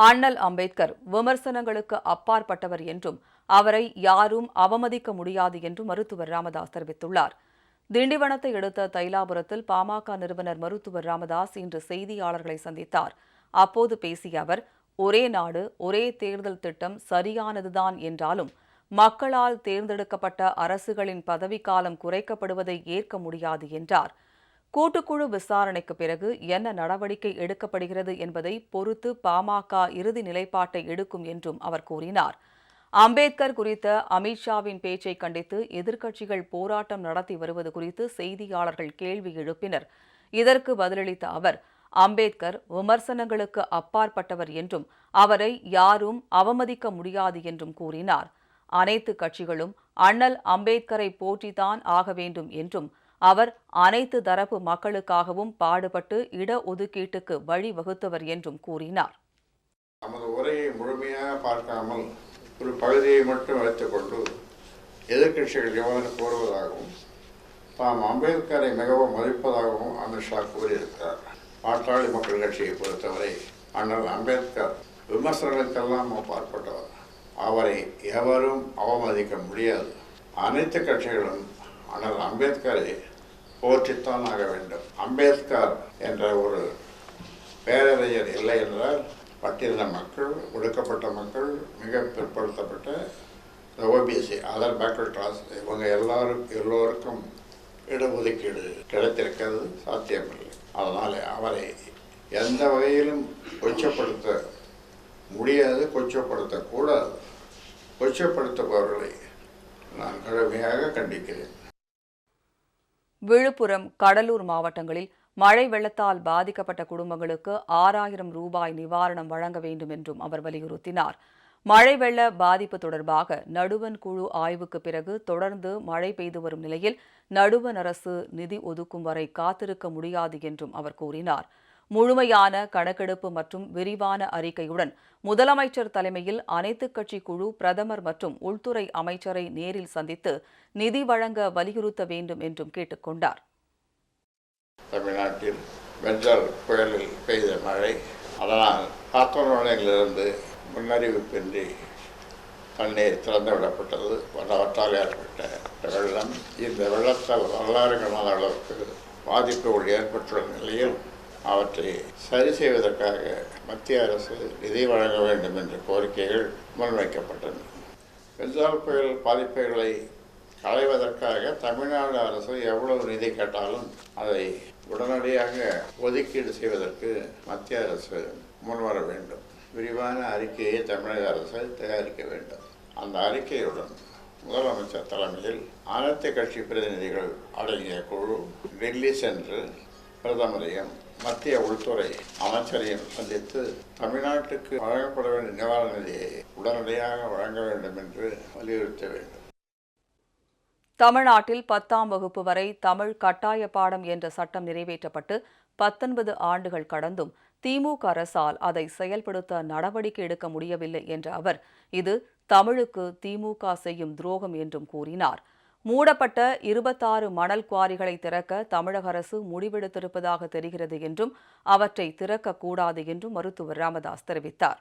அண்ணல் அம்பேத்கர் விமர்சனங்களுக்கு அப்பாற்பட்டவர் என்றும் அவரை யாரும் அவமதிக்க முடியாது என்றும் மருத்துவர் ராமதாஸ் தெரிவித்துள்ளார். திண்டிவனத்தை எடுத்த தைலாபுரத்தில் பாமக நிறுவனர் மருத்துவர் ராமதாஸ் இன்று செய்தியாளர்களை சந்தித்தார். அப்போது பேசிய அவர் ஒரே நாடு ஒரே தேர்தல் திட்டம் சரியானதுதான் என்றாலும் மக்களால் தேர்ந்தெடுக்கப்பட்ட அரசுகளின் பதவிக்காலம் குறைக்கப்படுவதை ஏற்க முடியாது என்றார். கூட்டுக்குழு விசாரணைக்கு பிறகு என்ன நடவடிக்கை எடுக்கப்படுகிறது என்பதை பொறுத்து பாமக இறுதி நிலைப்பாட்டை எடுக்கும் என்றும் அவர் கூறினார். அம்பேத்கர் குறித்த அமித்ஷாவின் பேச்சை கண்டித்து எதிர்க்கட்சிகள் போராட்டம் நடத்தி வருவது குறித்து செய்தியாளர்கள் கேள்வி எழுப்பினர். இதற்கு பதிலளித்த அவர் அம்பேத்கர் விமர்சனங்களுக்கு அப்பாற்பட்டவர் என்றும் அவரை யாரும் அவமதிக்க முடியாது என்றும் கூறினார். அனைத்து கட்சிகளும் அண்ணல் அம்பேத்கரை போற்றித்தான் ஆக வேண்டும் என்றும் அவர் அனைத்து தரப்பு மக்களுக்காகவும் பாடுபட்டு இட ஒதுக்கீட்டுக்கு வழிவகுத்தவர் என்றும் கூறினார். நமது உரையை முழுமையாக பார்க்காமல் ஒரு பகுதியை மட்டும் வைத்துக்கொண்டு எதிர்க்கட்சிகள் எவ்வாறு கூறுவதாகவும் தாம் அம்பேத்கரை மிகவும் மதிப்பதாகவும் அமித்ஷா கூறியிருக்கிறார். பாட்டாளி மக்கள் கட்சியை பொறுத்தவரை அண்ணல் அம்பேத்கர் விமர்சனங்களுக்கெல்லாம் அப்பாற்பட்டவர். அவரை எவரும் அவமதிக்க முடியாது. அனைத்து கட்சிகளும் அண்ணல் அம்பேத்கரை போற்றித்தான் ஆக வேண்டும். அம்பேத்கர் என்ற ஒரு பேரறிஞர் இல்லை என்றால் பட்டியல மக்கள் ஒடுக்கப்பட்ட மக்கள் மிக பிற்படுத்தப்பட்ட ஓபிசி அதர் பேக்வர்ட் கிளாஸ் இவங்க எல்லாரும் எல்லோருக்கும் இடஒதுக்கீடு கிடைத்திருக்கிறது சாத்தியமில்லை. அதனால் அவரை எந்த வகையிலும் கொச்சப்படுத்த முடியாது கொச்சப்படுத்தக்கூடாது. கொச்சப்படுத்துபவர்களை நான் கடுமையாக கண்டிக்கிறேன். விழுப்புரம் கடலூர் மாவட்டங்களில் மழை வெள்ளத்தால் பாதிக்கப்பட்ட குடும்பங்களுக்கு ஆறாயிரம் ரூபாய் நிவாரணம் வழங்க வேண்டும் என்றும் அவர் வலியுறுத்தினார். மழை வெள்ள பாதிப்பு தொடர்பாக நடுவன் குழு ஆய்வுக்கு பிறகு தொடர்ந்து மழை பெய்து வரும் நிலையில் நடுவன் அரசு நிதி ஒதுக்கும் வரை காத்திருக்க முடியாது என்றும் அவர் கூறினார். முழுமையான கணக்கெடுப்பு மற்றும் விரிவான அறிக்கையுடன் முதலமைச்சர் தலைமையில் அனைத்துக் கட்சி குழு பிரதமர் மற்றும் உள்துறை அமைச்சரை நேரில் சந்தித்து நிதி வழங்க வலியுறுத்த வேண்டும் என்றும் கேட்டுக்கொண்டார் தமிழ்நாட்டில் வென்றால் புயலில் பெய்த மழை அதனால் காத்தவர்களிலிருந்து முன்னறிவிப்பின்றி தண்ணீர் திறந்து விடப்பட்டது. பலவற்றால் ஏற்பட்ட வெள்ளம் இந்த வெள்ளத்தால் வரலாறு காணாத அளவுக்கு பாதிப்புகள் ஏற்பட்டுள்ள நிலையில் அவற்றை சரி செய்வதற்காக மத்திய அரசு நிதி வழங்க வேண்டும் என்ற கோரிக்கைகள் முன்வைக்கப்பட்டன. பெஞ்சால் புயல் பாதிப்புகளை களைவதற்காக தமிழ்நாடு அரசு எவ்வளவு நிதி கேட்டாலும் அதை உடனடியாக ஒதுக்கீடு செய்வதற்கு மத்திய அரசு முன்வர வேண்டும். விரிவான அறிக்கையை தமிழக அரசு தயாரிக்க வேண்டும். அந்த அறிக்கையுடன் முதலமைச்சர் தலைமையில் அனைத்து கட்சி பிரதிநிதிகள் அடங்கிய குழு டெல்லி சென்று பிரதமரையும் மத்திய உள்துறை அமைச்சரையும் சந்தித்து தமிழ்நாட்டுக்கு வழங்கப்பட வேண்டிய நிவாரண நிதியை உடனடியாக வழங்க வேண்டும் என்று வலியுறுத்த வேண்டும். தமிழ்நாட்டில் பத்தாம் வகுப்பு வரை தமிழ் கட்டாய பாடம் என்ற சட்டம் நிறைவேற்றப்பட்டு பத்தொன்பது ஆண்டுகள் கடந்தும் திமுக அரசால் அதை செயல்படுத்த நடவடிக்கை எடுக்க முடியவில்லை என்ற அவர் இது தமிழுக்கு திமுக செய்யும் துரோகம் என்றும் கூறினார். மூடப்பட்ட இருபத்தாறு மணல் குவாரிகளை திறக்க தமிழக அரசு முடிவெடுத்திருப்பதாக தெரிகிறது என்றும் அவற்றை திறக்கக்கூடாது என்றும் மருத்துவர் ராமதாஸ் தெரிவித்தார்.